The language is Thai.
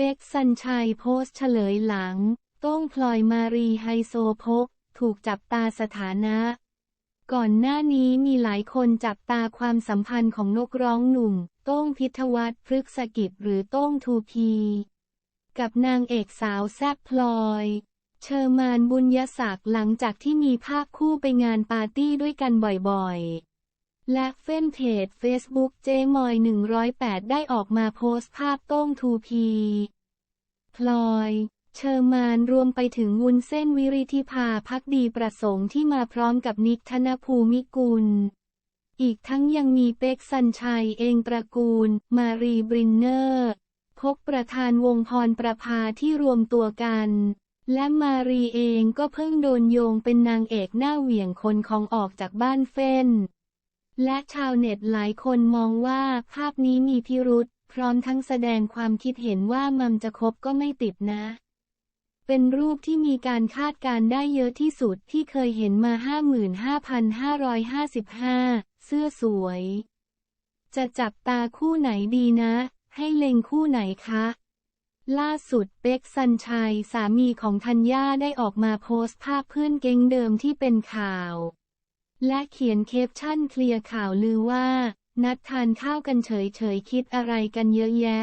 เป็กสัญชัยโพสต์เฉลยหลัง ต้งพลอยมารีไฮโซโพกถูกจับตาสถานะ ก่อนหน้านี้มีหลายคนจับตาความสัมพันธ์ของนกร้องหนุ่ม โต้งพิทวัฒน์พฤกษกิจหรือโต้งทูพี กับนางเอกสาวแซบพลอย เชอร์มานบุญยศักดิ์หลังจากที่มีภาพคู่ไปงานปาร์ตี้ด้วยกันบ่อยๆ และเฟนเพจ Facebook เจมอย 108 ได้ออกมาโพสต์ภาพโต้งทูพีพลอยเชอร์มานรวมไปถึงวุ้นเส้นวิริธิภาพักดีประสงค์ที่มาพร้อมกับนิกธนภูมิกุล อีกทั้งยังมีเป็กสัญชัยเองตระกูล มารีบรินเนอร์พกประธานวงพรประภาที่รวมตัวกัน และมารีเองก็เพิ่งโดนโยงเป็นนางเอกหน้าเหวี่ยงคนของออกจากบ้านเฟ้น และชาวเน็ตหลายคนมองว่าภาพนี้มีพิรุษพร้อมทั้งแสดงความคิดเห็นว่ามัมจะคบก็ไม่ติดนะ เป็นรูปที่มีการคาดการณ์ได้เยอะที่สุดที่เคยเห็นมา 55,555 เสื้อสวย จะจับตาคู่ไหนดีนะ ให้เล็งคู่ไหนคะ ล่าสุดเป็กสัญชัย สามีของธัญญาได้ออกมาโพสต์ภาพเพื่อนเก้งเดิมที่เป็นข่าว และเขียนเคปชั่นเคลียร์ข่าวลือว่า นัดทานข้าวกันเฉยๆคิดอะไรกันเยอะแยะ